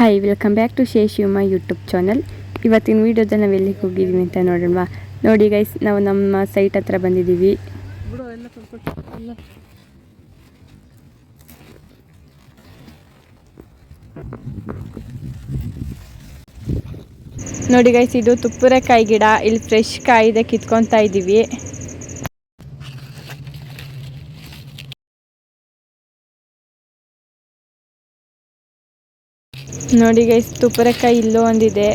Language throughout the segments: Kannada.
ಹಾಯ್ ವೆಲ್ಕಮ್ ಬ್ಯಾಕ್ ಟು ಶೇ ಶಿವಮ ಯೂಟ್ಯೂಬ್ ಚಾನಲ್ ಇವತ್ತಿನ ವೀಡಿಯೋದಲ್ಲಿ ನಾವು ಎಲ್ಲಿಗೆ ಹೋಗಿದ್ದೀವಿ ಅಂತ ನೋಡೋಣ ನೋಡಿ ಗೈಸ್ ನಾವು ನಮ್ಮ ಸೈಟ್ ಹತ್ರ ಬಂದಿದ್ದೀವಿ ನೋಡಿ ಗೈಸ್ ಇದು ತುಪ್ಪುರಕಾಯಿ ಗಿಡ ಇಲ್ಲಿ ಫ್ರೆಶ್ ಕಾಯಿದೆ ಕಿತ್ಕೊತಾ ಇದ್ದೀವಿ ನೋಡಿ ಗೈಸ್ ತುಪ್ಪರಕಾಯಿ ಇಲ್ಲೋ ಒಂದಿದೆ.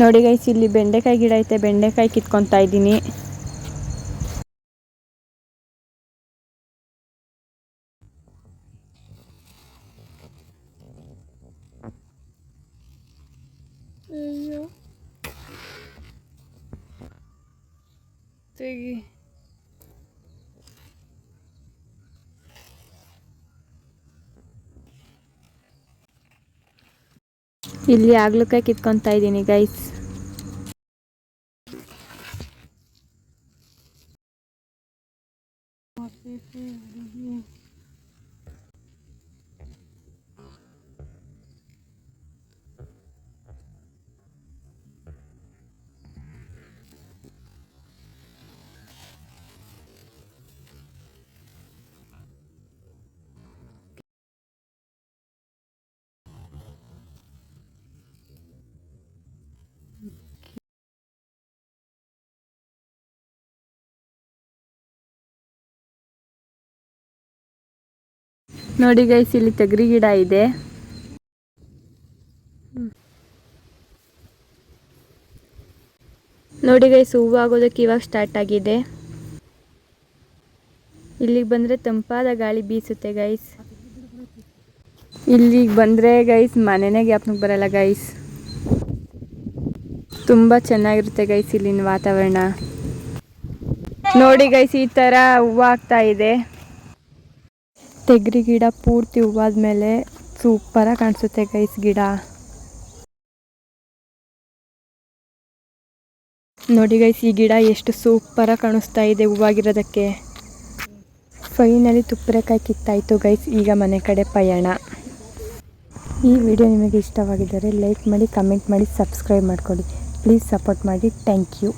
ನೋಡಿ ಗೈಸ್ ಇಲ್ಲಿ ಬೆಂಡೆಕಾಯಿ ಗಿಡ ಐತೆ ಬೆಂಡೆಕಾಯಿ ಕಿತ್ಕೊತಾ ಇದ್ದೀನಿ. ತೆಗಿ. ಇಲ್ಲಿ ಆಗ್ಲಕಾಯಿ ಕಿತ್ಕೊತಾ ಇದ್ದೀನಿ ಗೈಸ್ ನೋಡಿ ಗೈಸ್ ಇಲ್ಲಿ ತೆಗ್ರಿ ಗಿಡ ಇದೆ. ನೋಡಿ ಗೈಸ್ ಹೂವು ಆಗೋದಕ್ಕೆ ಇವಾಗ ಸ್ಟಾರ್ಟ್ ಆಗಿದೆ. ಇಲ್ಲಿಗೆ ಬಂದರೆ ತಂಪಾದ ಗಾಳಿ ಬೀಸುತ್ತೆ ಗೈಸ್ ಇಲ್ಲಿಗೆ ಬಂದರೆ ಗೈಸ್ ಮನೆನೇ ಜ್ಞಾಪನಕ್ಕೆ ಬರಲ್ಲ ಗೈಸ್ ತುಂಬ ಚೆನ್ನಾಗಿರುತ್ತೆ ಗೈಸ್ ಇಲ್ಲಿನ ವಾತಾವರಣ. ನೋಡಿ ಗೈಸ್ ಈ ಥರ ಹೂವು ಆಗ್ತಾ ಇದೆ. ತೆಗ್ರಿ ಗಿಡ ಪೂರ್ತಿ ಹೂವಾದ್ಮೇಲೆ ಸೂಪರಾಗಿ ಕಾಣಿಸುತ್ತೆ ಗೈಸ್ ಗಿಡ. ನೋಡಿ ಗೈಸ್ ಈ ಗಿಡ ಎಷ್ಟು ಸೂಪರಾಗಿ ಕಾಣಿಸ್ತಾ ಇದೆ ಹೂವಾಗಿರೋದಕ್ಕೆ. ಫೈನಲಿ ತುಪ್ಪರೆಕಾಯಿ ಕಿತ್ತಾಯಿತು ಗೈಸ್ ಈಗ ಮನೆ ಕಡೆ ಪಯಣ. ಈ ವಿಡಿಯೋ ನಿಮಗೆ ಇಷ್ಟವಾಗಿದ್ದರೆ ಲೈಕ್ ಮಾಡಿ ಕಮೆಂಟ್ ಮಾಡಿ ಸಬ್ಸ್ಕ್ರೈಬ್ ಮಾಡ್ಕೊಳ್ಳಿ. ಪ್ಲೀಸ್ ಸಪೋರ್ಟ್ ಮಾಡಿ ಥ್ಯಾಂಕ್ ಯು